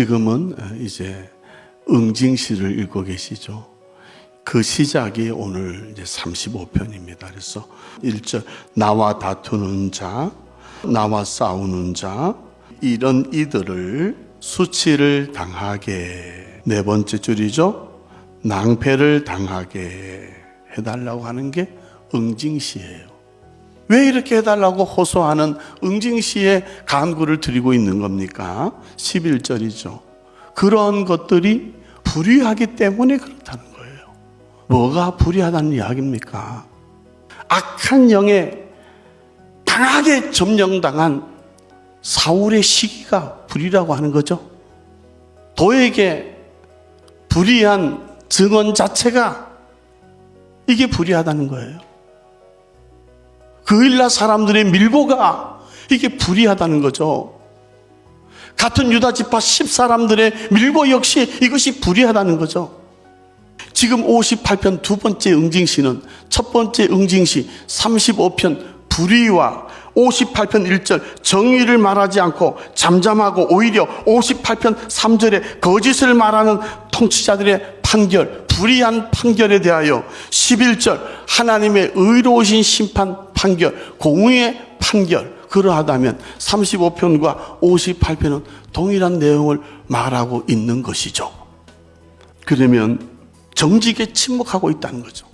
지금은 이제 응징시를 읽고 계시죠. 그 시작이 오늘 이제 35편입니다. 그래서 1절 나와 다투는 자, 나와 싸우는 자 이런 이들을 수치를 당하게 네 번째 줄이죠. 낭패를 당하게 해달라고 하는 게 응징시예요. 왜 이렇게 해달라고 호소하는 응징시의 간구를 드리고 있는 겁니까? 11절이죠. 그런 것들이 불의하기 때문에 그렇다는 거예요. 뭐가 불의하다는 이야기입니까? 악한 영에 강하게 점령당한 사울의 시기가 불의라고 하는 거죠. 도에게 불의한 증언 자체가 이게 불의하다는 거예요. 그 일라 사람들의 밀고가 이게 불의하다는 거죠. 같은 유다 지파 10사람들의 밀고 역시 이것이 불의하다는 거죠. 지금 58편 두 번째 응징시는 첫 번째 응징시 35편 불의와 58편 1절 정의를 말하지 않고 잠잠하고 오히려 58편 3절에 거짓을 말하는 통치자들의 판결, 불의한 판결에 대하여 11절 하나님의 의로우신 심판 판결, 공의의 판결 그러하다면 35편과 58편은 동일한 내용을 말하고 있는 것이죠. 그러면 정직에 침묵하고 있다는 거죠.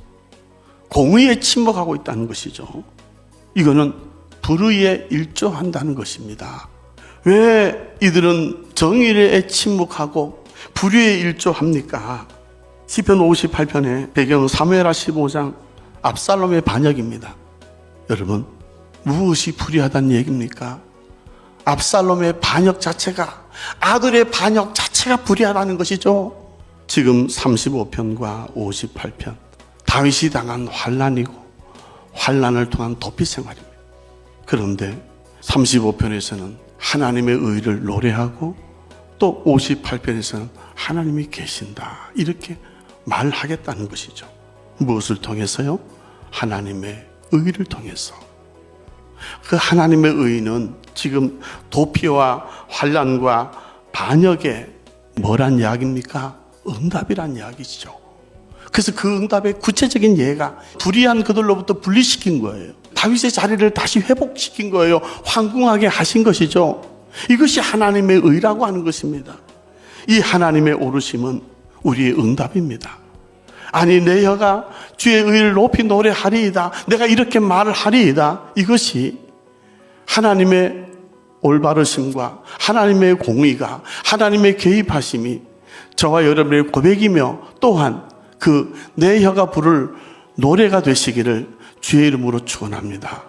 공의에 침묵하고 있다는 것이죠. 이거는 불의에 일조한다는 것입니다. 왜 이들은 정의에 침묵하고 불의에 일조합니까? 시편 58편의 배경은 사무엘하 15장 압살롬의 반역입니다. 여러분, 무엇이 불의하다는 얘기입니까? 압살롬의 반역 자체가 아들의 반역 자체가 불의하다는 것이죠. 지금 35편과 58편 다윗이 당한 환란이고 환란을 통한 도피 생활입니다. 그런데 35편에서는 하나님의 의를 노래하고 또 58편에서는 하나님이 계신다. 이렇게 말하겠다는 것이죠. 무엇을 통해서요? 하나님의 의를 통해서. 그 하나님의 의는 지금 도피와 환란과 반역의 뭐란 이야기입니까? 응답이란 이야기죠. 그래서 그 응답의 구체적인 예가 불의한 그들로부터 분리시킨 거예요. 다윗의 자리를 다시 회복시킨 거예요. 황궁하게 하신 것이죠. 이것이 하나님의 의라고 하는 것입니다. 이 하나님의 오르심은 우리의 응답입니다. 아니 내 혀가 주의 의를 높이 노래하리이다. 내가 이렇게 말을 하리이다. 이것이 하나님의 올바르심과 하나님의 공의가 하나님의 개입하심이 저와 여러분의 고백이며 또한 그 내 혀가 부를 노래가 되시기를 주의 이름으로 축원합니다.